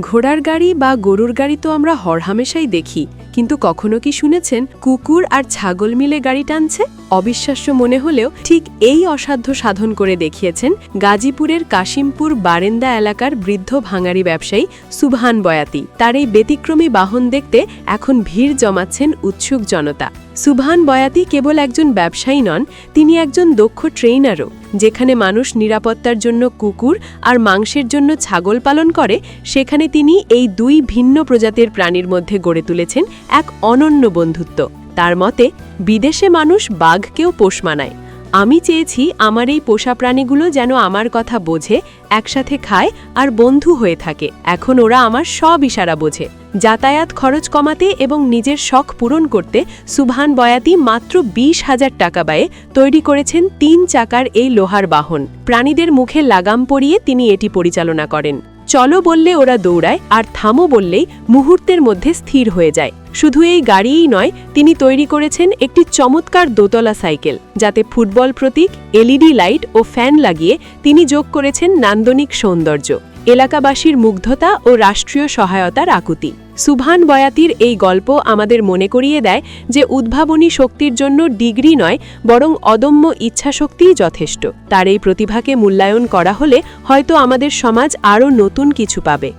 ঘোড়ার গাড়ি বা গরুর গাড়ি তো আমরা হরহামেশাই দেখি, কিন্তু কখনো কি শুনেছেন কুকুর আর ছাগল মিলে গাড়ি টানছে? অবিশ্বাস্য মনে হলেও ঠিক এই অসাধ্য সাধন করে দেখিয়েছেন গাজীপুরের কাশিমপুর বারেন্দা এলাকার বৃদ্ধ ভাঙারি ব্যবসায়ী সুবহান বয়াতি। তার এই ব্যতিক্রমী বাহন দেখতে এখন ভিড় জমাচ্ছেন উৎসুক জনতা। সুবহান বয়াতি কেবল একজন ব্যবসায়ী নন, তিনি একজন দক্ষ ট্রেইনারও। যেখানে মানুষ নিরাপত্তার জন্য কুকুর আর মাংসের জন্য ছাগল পালন করে, সেখানে তিনি এই দুই ভিন্ন প্রজাতির প্রাণীর মধ্যে গড়ে তুলেছেন এক অনন্য বন্ধুত্ব। তার মতে, বিদেশে মানুষ বাঘকেও পোষ মানায়। আমি চেয়েছি আমার এই পোষা প্রাণীগুলো যেন আমার কথা বোঝে, একসাথে খায় আর বন্ধু হয়ে থাকে। এখন ওরা আমার সব ইশারা বোঝে। যাতায়াত খরচ কমাতে এবং নিজের শখ পূরণ করতে সুভান বয়াতি মাত্র বিশ হাজার টাকা ব্যয়ে তৈরি করেছেন তিন চাকার এই লোহার বাহন। প্রাণীদের মুখে লাগাম পরিয়ে তিনি এটি পরিচালনা করেন। চলো বললে ওরা দৌড়ায়, আর থামো বললেই মুহূর্তের মধ্যে স্থির হয়ে যায়। শুধু এই গাড়িই নয়, তিনি তৈরি করেছেন একটি চমৎকার দোতলা সাইকেল, যাতে ফুটবল প্রতীক, এলইডি লাইট ও ফ্যান লাগিয়ে তিনি যোগ করেছেন নান্দনিক সৌন্দর্য, এলাকাবাসীর মুগ্ধতা ও রাষ্ট্রীয় সহায়তার আকুতি। সুভান বয়াতির এই গল্প আমাদের মনে করিয়ে দেয় যে উদ্ভাবনী শক্তির জন্য ডিগ্রি নয়, বরং অদম্য ইচ্ছাশক্তিই যথেষ্ট। তার এই প্রতিভাকে মূল্যায়ন করা হলে হয়তো আমাদের সমাজ আরও নতুন কিছু পাবে।